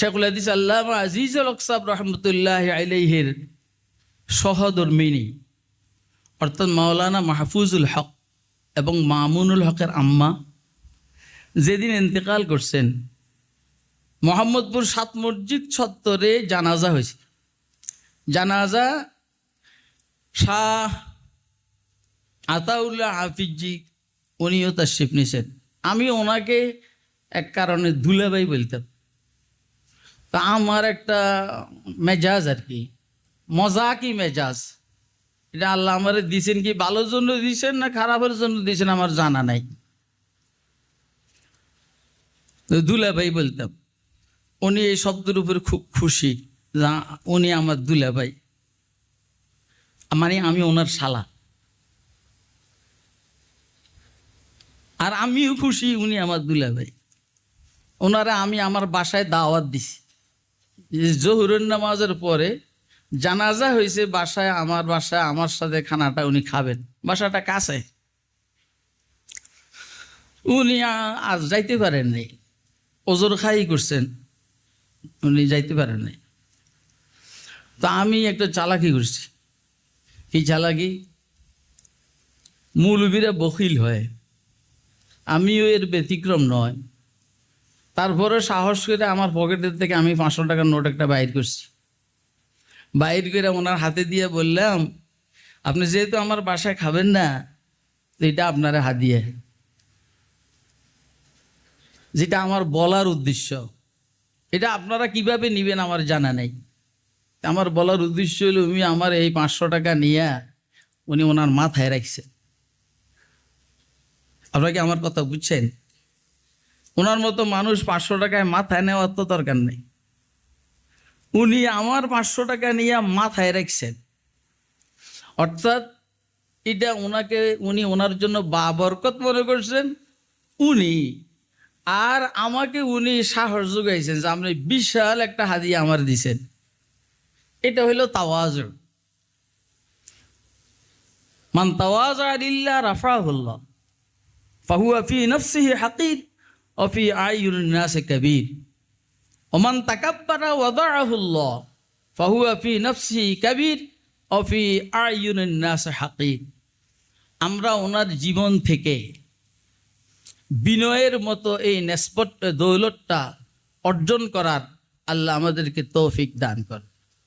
শেখুল হাদিস আল্লাহ আজিজুল আকসাব রহমতুল্লাহ আলাইহের সহধর্মিনী, অর্থাৎ মাওলানা মাহফুজুল হক এবং মামুনুল হকের আম্মা, যেদিন ইন্তেকাল করছেন, মোহাম্মদপুর সাত মসজিদ চত্বরে জানাজা হয়েছে। জানাজা শাহ আতাউল্লাহ হাফিজি, উনিও তার শিপ নিছেন আমি ওনাকে এক কারণে দুলাভাই বলতাম। তা আমার একটা মেজাজ আর কি। মজাকি মেজাজ। এটা আল্লাহ আমার দিছেন কি, ভালোর জন্য দিছেন না খারাপের জন্য দিছেন আমার জানা নাই। দুলাভাই বলতাম, উনি এই শব্দের উপরে খুব খুশি, যা উনি আমার দুলাভাই। মানে আমি ওনার শালা। আর আমিও খুশি উনি আমার দুলাভাই। ওনারা আমি আমার বাসায় দাওয়াত দিছি। জহুরের নামাজের পরে জানাজা হয়েছে বাসায়, আমার বাসায়, আমার সাথে খানাটা উনি খাবেন। বাসাটা কাছে। উনি আ- আজ যাইতে পারেন নাই। ওজোর খাই করছেন। উনি যাইতে পারেন নাই। তো আমি একটা চালাকি করছি। কি চালাকি? মৌলবীরা বকিল হয়। আমিও এর ব্যতিক্রম নয়। তারপরে সাহস করে আমার পকেটের থেকে আমি পাঁচশো টাকার নোট একটা বাইর করছি। বাইর করে ওনার হাতে দিয়ে বললাম, আপনি যেহেতু আমার বাসায় খাবেন না, এটা আপনার হাদিয়ে। যেটা আমার বলার উদ্দেশ্য। এটা আপনারা কীভাবে নিবেন আমার জানা নেই। আমার বলার উদ্দেশ্য হলো উনি আমার এই পাঁচশো টাকা নিয়ে উনি ওনার মাথায় রাখছেন। আপনারা কি আমার কথা বুঝছেন? ওনার মতো মানুষ পাঁচশো টাকায় মাথায় নেওয়ার তো দরকার নেই। উনি আমার পাঁচশো টাকা নিয়ে মাথায় রাখছেন। অর্থাৎ এটা ওনাকে, উনি ওনার জন্য বাবরকত মনে করছেন। উনি, আর আমাকে উনি সাহস যোগাইছেন যে আপনি বিশাল একটা হাদিয়া আমার দিছেন। এটা হইল তাওয়াজ। মান তাওয়াজ আলিল্লাহ রাফাহুল্লাহ, ফাহুয়া ফি নফসিহি হাকির ও ফি আইয়ুন নাস কবির। ওমান তাকাব্বারা ওয়াদাআহুল্লাহ ফাহুয়া ফি নফসিহি কবির ও ফি আইয়ুন নাস হাকির আমরা ওনার জীবন থেকে বিনয়ের মতো এই নেসপট দৌলতটা অর্জন করার আল্লাহ আমাদেরকে তৌফিক দান কর